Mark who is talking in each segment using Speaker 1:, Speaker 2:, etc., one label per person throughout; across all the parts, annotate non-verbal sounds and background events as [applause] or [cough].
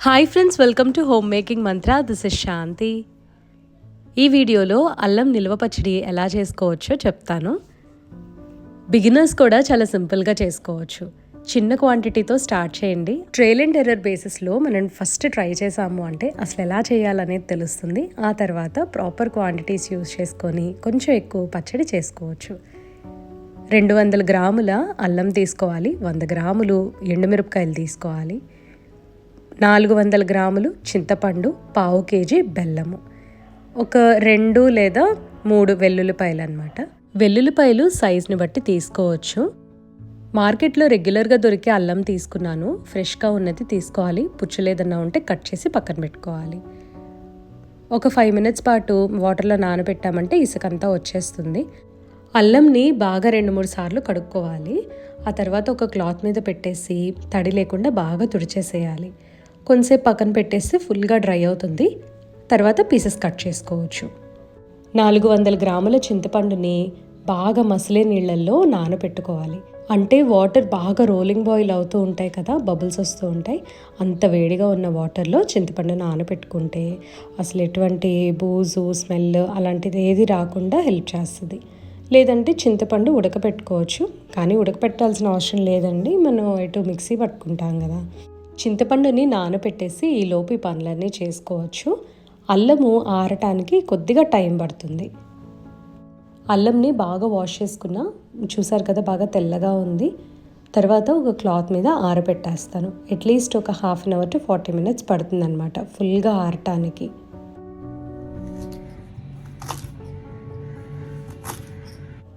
Speaker 1: Hi friends welcome to home making Mantra this is Shanti ఈ వీడియోలో అల్లం నిల్వ పచ్చడి ఎలా చేసుకోవచ్చో చెప్తాను. బిగినర్స్ కూడా చాలా సింపుల్గా చేసుకోవచ్చు. చిన్న క్వాంటిటీతో స్టార్ట్ చేయండి. ట్రైల్ అండ్ ఎర్రర్ బేసిస్లో మనం ఫస్ట్ ట్రై చేసాము అంటే అసలు ఎలా చేయాలనేది తెలుస్తుంది. ఆ తర్వాత ప్రాపర్ క్వాంటిటీస్ యూజ్ చేసుకొని కొంచెం ఎక్కువ పచ్చడి చేసుకోవచ్చు. రెండు వందల గ్రాముల అల్లం తీసుకోవాలి. వంద గ్రాములు ఎండుమిరపకాయలు తీసుకోవాలి. నాలుగు వందల గ్రాములు చింతపండు పావు కేజీ బెల్లము. ఒక రెండు లేదా మూడు వెల్లుల్లిపాయలు అనమాట వెల్లుల్లిపాయలు సైజుని బట్టి తీసుకోవచ్చు. మార్కెట్లో రెగ్యులర్గా దొరికే అల్లం తీసుకున్నాను. ఫ్రెష్గా ఉన్నది తీసుకోవాలి. పుచ్చలేదన్నా ఉంటే కట్ చేసి పక్కన పెట్టుకోవాలి. ఒక ఫైవ్ మినిట్స్ పాటు వాటర్లో నానబెట్టామంటే ఇసుకంతా వచ్చేస్తుంది. అల్లంని బాగా రెండు మూడు సార్లు కడుక్కోవాలి. ఆ తర్వాత ఒక క్లాత్ మీద పెట్టేసి తడి లేకుండా బాగా తుడిచేసేయాలి. కొంతసేపు పక్కన పెట్టేస్తే ఫుల్గా డ్రై అవుతుంది. తర్వాత పీసెస్ కట్ చేసుకోవచ్చు. నాలుగు వందల గ్రాముల చింతపండుని బాగా మసిలే నీళ్ళల్లో నానబెట్టుకోవాలి అంటే వాటర్ బాగా రోలింగ్ బాయిల్ అవుతూ ఉంటాయి కదా బబుల్స్ వస్తూ ఉంటాయి. అంత వేడిగా ఉన్న వాటర్లో చింతపండు నానబెట్టుకుంటే అసలు ఎటువంటి బూజు స్మెల్ అలాంటిది ఏది రాకుండా హెల్ప్ చేస్తుంది. లేదంటే చింతపండు ఉడకపెట్టుకోవచ్చు. కానీ ఉడకపెట్టాల్సిన అవసరం లేదండి. మనం ఎటు మిక్సీ పట్టుకుంటాం కదా. చింతపండుని నానబెట్టేసి ఈ ఈ పనులన్నీ చేసుకోవచ్చు. అల్లము ఆరటానికి కొద్దిగా టైం పడుతుంది. అల్లంని బాగా వాష్ చేసుకున్న చూసారు కదా బాగా తెల్లగా ఉంది. తర్వాత ఒక క్లాత్ మీద ఆరబెట్టేస్తాను అట్లీస్ట్ ఒక half an hour to forty minutes పడుతుందన్నమాట ఫుల్గా ఆరటానికి.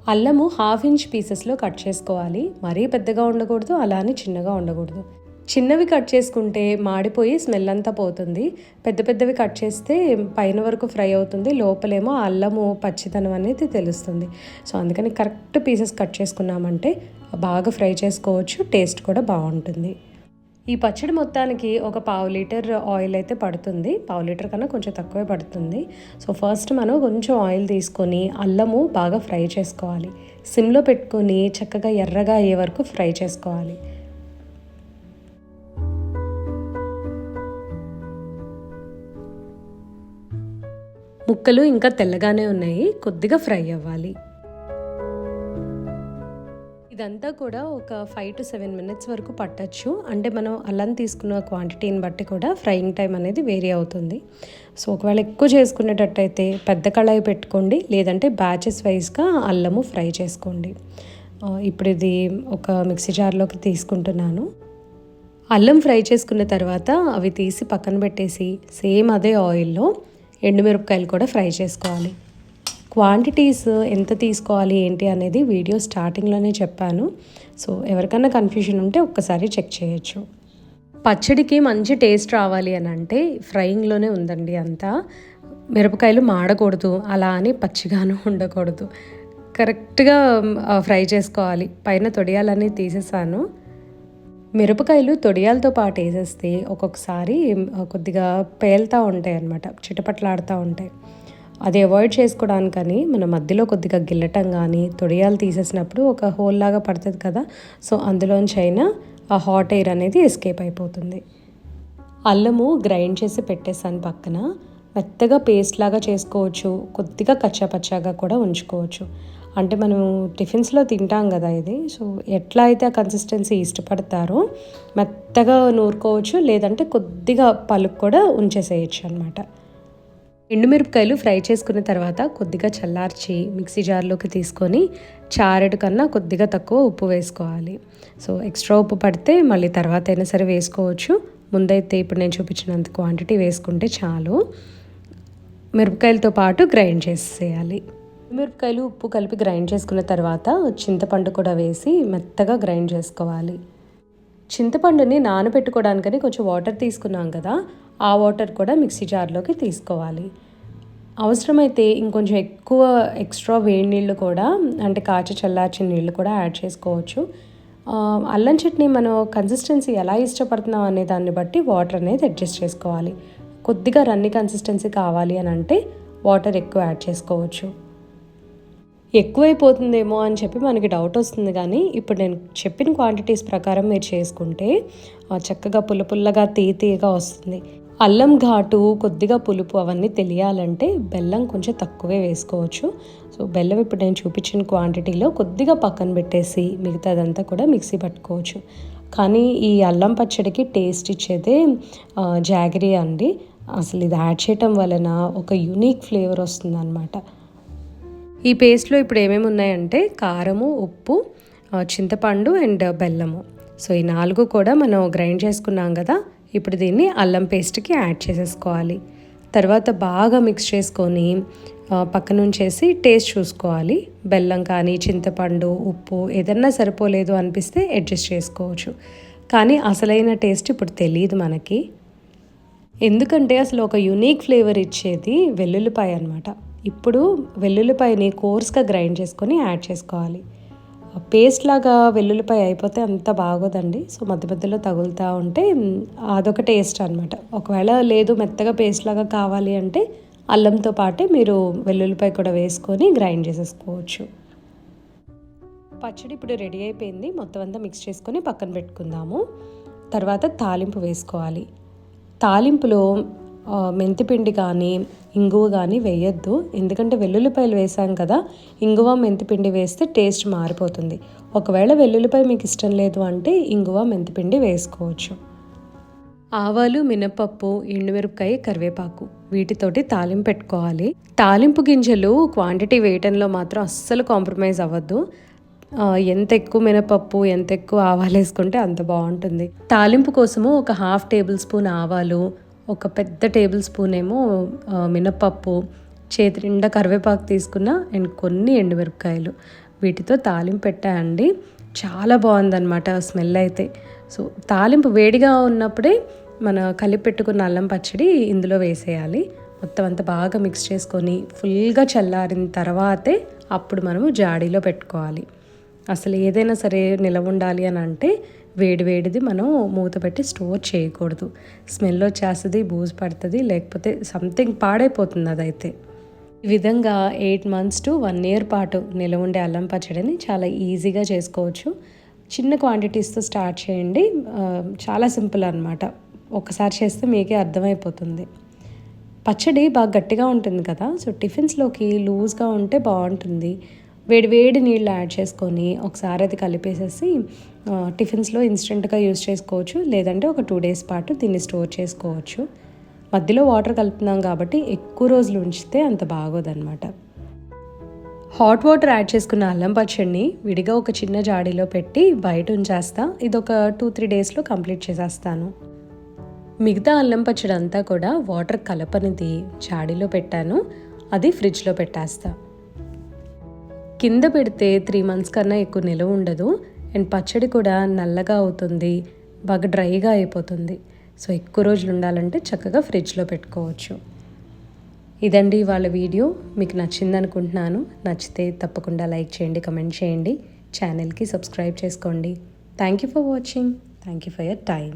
Speaker 1: అల్లము హాఫ్ ఇంచ్ పీసెస్లో కట్ చేసుకోవాలి. మరీ పెద్దగా ఉండకూడదు అలా అని చిన్నగా ఉండకూడదు. చిన్నవి కట్ చేసుకుంటే మాడిపోయి స్మెల్ అంతా పోతుంది. పెద్ద పెద్దవి కట్ చేస్తే పైన వరకు ఫ్రై అవుతుంది. లోపలేమో అల్లము పచ్చితనం అనేది తెలుస్తుంది. సో అందుకని కరెక్ట్ పీసెస్ కట్ చేసుకున్నామంటే బాగా ఫ్రై చేసుకోవచ్చు. టేస్ట్ కూడా బాగుంటుంది. ఈ పచ్చడి మొత్తానికి ఒక పావు లీటర్ ఆయిల్ అయితే పడుతుంది. పావు లీటర్ కన్నా కొంచెం తక్కువే పడుతుంది. సో ఫస్ట్ మనం కొంచెం ఆయిల్ తీసుకొని అల్లము బాగా ఫ్రై చేసుకోవాలి. సిమ్లో పెట్టుకొని చక్కగా ఎర్రగా అయ్యే వరకు ఫ్రై చేసుకోవాలి. ముక్కలు ఇంకా తెల్లగానే ఉన్నాయి. కొద్దిగా ఫ్రై అవ్వాలి. ఇదంతా కూడా ఒక ఫైవ్ టు సెవెన్ మినిట్స్ వరకు పట్టచ్చు. అంటే మనం అల్లం తీసుకున్న క్వాంటిటీని బట్టి కూడా ఫ్రైయింగ్ టైం అనేది వేరీ అవుతుంది. సో ఒకవేళ ఎక్కువ చేసుకునేటట్టయితే పెద్ద కళాయి పెట్టుకోండి. లేదంటే బ్యాచెస్ వైజ్గా అల్లము ఫ్రై చేసుకోండి. ఇప్పుడు ఇది ఒక మిక్సీ జార్లోకి తీసుకుంటున్నాను. అల్లం ఫ్రై చేసుకున్న తర్వాత అవి తీసి పక్కన పెట్టేసి సేమ్ అదే ఆయిల్లో ఎండుమిరపకాయలు కూడా ఫ్రై చేసుకోవాలి. క్వాంటిటీస్ ఎంత తీసుకోవాలి ఏంటి అనేది వీడియో స్టార్టింగ్లోనే చెప్పాను. సో ఎవరికైనా కన్ఫ్యూజన్ ఉంటే ఒక్కసారి చెక్ చేయొచ్చు. పచ్చడికి మంచి టేస్ట్ రావాలి అని అంటే ఫ్రైయింగ్లోనే ఉందండి అంతా. మిరపకాయలు మాడకూడదు అలా అని పచ్చిగాను [laughs] ఉండకూడదు. కరెక్ట్గా ఫ్రై చేసుకోవాలి. పైన తొడియాలన్నీ తీసేసాను. మిరపకాయలు తొడియాలతో పాటు వేసేస్తే ఒక్కొక్కసారి కొద్దిగా పేలుతూ ఉంటాయి అన్నమాట చిటపట్లాడుతూ ఉంటాయి. అది అవాయిడ్ చేసుకోవడానికని మన మధ్యలో కొద్దిగా గిల్లటం కానీ తొడియాలు తీసేసినప్పుడు ఒక హోల్ లాగా పడుతుంది కదా సో అందులోంచి అయినా ఆ హాట్ ఎయిర్ అనేది ఎస్కేప్ అయిపోతుంది. అల్లము గ్రైండ్ చేసి పెట్టేసాను పక్కన. మెత్తగా పేస్ట్ లాగా చేసుకోవచ్చు కొద్దిగా కచ్చాపచ్చాగా కూడా ఉంచుకోవచ్చు. అంటే మనం టిఫిన్స్లో తింటాం కదా ఇది. సో ఎట్లా అయితే ఆ కన్సిస్టెన్సీ ఇష్టపడతారో మెత్తగా నూరుకోవచ్చు లేదంటే కొద్దిగా పలుకు కూడా ఉంచేసేయచ్చు అనమాట ఎండుమిరపకాయలు ఫ్రై చేసుకున్న తర్వాత కొద్దిగా చల్లార్చి మిక్సీ జార్లోకి తీసుకొని చారెడు కన్నా కొద్దిగా తక్కువ ఉప్పు వేసుకోవాలి. సో ఎక్స్ట్రా ఉప్పు పడితే మళ్ళీ తర్వాత అయినా సరే వేసుకోవచ్చు. ముందైతే ఇప్పుడు నేను చూపించినంత క్వాంటిటీ వేసుకుంటే చాలు. మిరపకాయలతో పాటు గ్రైండ్ చేసేయాలి. మిరపకాయలు ఉప్పు కలిపి గ్రైండ్ చేసుకున్న తర్వాత చింతపండు కూడా వేసి మెత్తగా గ్రైండ్ చేసుకోవాలి. చింతపండుని నానబెట్టుకోవడానికని కొంచెం వాటర్ తీసుకున్నాం కదా ఆ వాటర్ కూడా మిక్సీ జార్లోకి తీసుకోవాలి. అవసరమైతే ఇంకొంచెం ఎక్కువ ఎక్స్ట్రా వేడి నీళ్ళు కూడా అంటే కాచి చల్లార్చిన నీళ్ళు కూడా యాడ్ చేసుకోవచ్చు. అల్లం చట్నీ మనం కన్సిస్టెన్సీ ఎలా ఇష్టపడుతున్నాం అనే దాన్ని బట్టి వాటర్ అనేది అడ్జస్ట్ చేసుకోవాలి. కొద్దిగా రన్ని కన్సిస్టెన్సీ కావాలి అని అంటే వాటర్ ఎక్కువ యాడ్ చేసుకోవచ్చు. ఎక్కువైపోతుందేమో అని చెప్పి మనకి డౌట్ వస్తుంది. కానీ ఇప్పుడు నేను చెప్పిన క్వాంటిటీస్ ప్రకారం మీరు చేసుకుంటే చక్కగా పుల్ల పుల్లగా తీ తీయగా వస్తుంది. అల్లం ఘాటు కొద్దిగా పులుపు అవన్నీ తెలియాలంటే బెల్లం కొంచెం తక్కువే వేసుకోవచ్చు. సో బెల్లం ఇప్పుడు నేను చూపించిన క్వాంటిటీలో కొద్దిగా పక్కన పెట్టేసి మిగతాదంతా కూడా మిక్సీ పట్టుకోవచ్చు. కానీ ఈ అల్లం పచ్చడికి టేస్ట్ ఇచ్చేదే ఆ, జాగరీ అండి. అసలు ఇది యాడ్ చేయటం వలన ఒక యూనిక్ ఫ్లేవర్ వస్తుంది ఈ పేస్ట్లో ఇప్పుడు ఏమేమి ఉన్నాయంటే కారము ఉప్పు చింతపండు అండ్ బెల్లము. సో ఈ నాలుగు కూడా మనం గ్రైండ్ చేసుకున్నాం కదా ఇప్పుడు దీన్ని అల్లం పేస్ట్కి యాడ్ చేసేసుకోవాలి. తర్వాత బాగా మిక్స్ చేసుకొని ఆ, టేస్ట్ చూసుకోవాలి. బెల్లం కానీ చింతపండు ఉప్పు ఏదన్నా సరిపోలేదు అనిపిస్తే అడ్జస్ట్ చేసుకోవచ్చు. కానీ అసలైన టేస్ట్ ఇప్పుడు తెలియదు మనకి. ఎందుకంటే అసలు ఒక యూనిక్ ఫ్లేవర్ ఇచ్చేది వెల్లుల్లిపాయ అనమాట ఇప్పుడు వెల్లుల్లిపాయని కోర్స్గా గ్రైండ్ చేసుకొని యాడ్ చేసుకోవాలి. పేస్ట్ లాగా వెల్లుల్లిపాయ అయిపోతే అంత బాగోదండి. సో మధ్య మధ్యలో తగులుతూ ఉంటే అదొక టేస్ట్ అనమాట ఒకవేళ లేదు మెత్తగా పేస్ట్ లాగా కావాలి అంటే అల్లంతో పాటే మీరు వెల్లుల్లిపాయ కూడా వేసుకొని గ్రైండ్ చేసేసుకోవచ్చు. పచ్చడి ఇప్పుడు రెడీ అయిపోయింది. మొత్తం అంతా మిక్స్ చేసుకొని పక్కన పెట్టుకుందాము. తర్వాత తాలింపు వేసుకోవాలి. తాలింపులో మెంతిపిండి కానీ ఇంగువ కానీ వేయొద్దు. ఎందుకంటే వెల్లుల్లిపాయలు వేసాం కదా ఇంగువ మెంతిపిండి వేస్తే టేస్ట్ మారిపోతుంది. ఒకవేళ వెల్లుల్లిపాయ మీకు ఇష్టం లేదు అంటే ఇంగువ మెంతిపిండి వేసుకోవచ్చు. ఆవాలు మినపప్పు ఎండుమిరపకాయ కరివేపాకు వీటితోటి తాలింపు పెట్టుకోవాలి. తాలింపు గింజలు క్వాంటిటీ వేయటంలో మాత్రం అస్సలు కాంప్రమైజ్ అవ్వద్దు. ఎంత ఎక్కువ మినపప్పు ఎంత ఎక్కువ ఆవాలు వేసుకుంటే అంత బాగుంటుంది. తాలింపు కోసము ఒక హాఫ్ టేబుల్ స్పూన్ ఆవాలు ఒక పెద్ద టేబుల్ స్పూన్ ఏమో మినపప్పు చేతి నిండా కరివేపాకు తీసుకున్న అండ్ కొన్ని ఎండుమిరపకాయలు. వీటితో తాలింపు పెట్టాయండి చాలా బాగుందన్నమాట స్మెల్ అయితే. సో తాలింపు వేడిగా ఉన్నప్పుడే మన కలిపి పెట్టుకున్న అల్లం పచ్చడి ఇందులో వేసేయాలి. మొత్తం అంతా బాగా మిక్స్ చేసుకొని ఫుల్గా చల్లారిన తర్వాతే అప్పుడు మనము జాడీలో పెట్టుకోవాలి. అసలు ఏదైనా సరే నిలవ ఉండాలి అని అంటే వేడి వేడిది మనం మూత పెట్టి స్టోర్ చేయకూడదు. స్మెల్ వచ్చేస్తుంది బూజు పడుతుంది లేకపోతే సంథింగ్ పాడైపోతుంది అదైతే. ఈ విధంగా eight months to one year పాటు నిలవ ఉండే అల్లం పచ్చడిని చాలా ఈజీగా చేసుకోవచ్చు. చిన్న క్వాంటిటీస్తో స్టార్ట్ చేయండి. చాలా సింపుల్ అనమాట ఒకసారి చేస్తే మీకే అర్థమైపోతుంది. పచ్చడి బాగా గట్టిగా ఉంటుంది కదా సో టిఫిన్స్లోకి లూజ్గా ఉంటే బాగుంటుంది. వేడి వేడి నీళ్ళు యాడ్ చేసుకొని ఒకసారి అది కలిపేసేసి టిఫిన్స్లో ఇన్స్టెంట్గా యూస్ చేసుకోవచ్చు. లేదంటే ఒక టూ డేస్ పాటు దీన్ని స్టోర్ చేసుకోవచ్చు. మధ్యలో వాటర్ కలుపుతున్నాం కాబట్టి ఎక్కువ రోజులు ఉంచితే అంత బాగోదన్నమాట. హాట్ వాటర్ యాడ్ చేసుకున్న అల్లం పచ్చడిని విడిగా ఒక చిన్న జాడీలో పెట్టి బయట ఉంచేస్తా. ఇది ఒక టూ త్రీ డేస్లో కంప్లీట్ చేసేస్తాను. మిగతా అల్లం పచ్చడి అంతా కూడా వాటర్ కలపనిది జాడీలో పెట్టాను. అది ఫ్రిడ్జ్లో పెట్టేస్తాను కింద పెడితే త్రీ మంత్స్ కన్నా ఎక్కువ నిలువ ఉండదు. అండ్ పచ్చడి కూడా నల్లగా అవుతుంది బాగా డ్రైగా అయిపోతుంది. సో ఎక్కువ రోజులు ఉండాలంటే చక్కగా ఫ్రిడ్జ్లో పెట్టుకోవచ్చు. ఇదండి వాళ్ళ వీడియో. మీకు నచ్చింది అనుకుంటున్నాను నచ్చితే తప్పకుండా లైక్ చేయండి కమెంట్ చేయండి. ఛానల్కి సబ్స్క్రైబ్ చేసుకోండి. Thank you for watching. Thank you for your time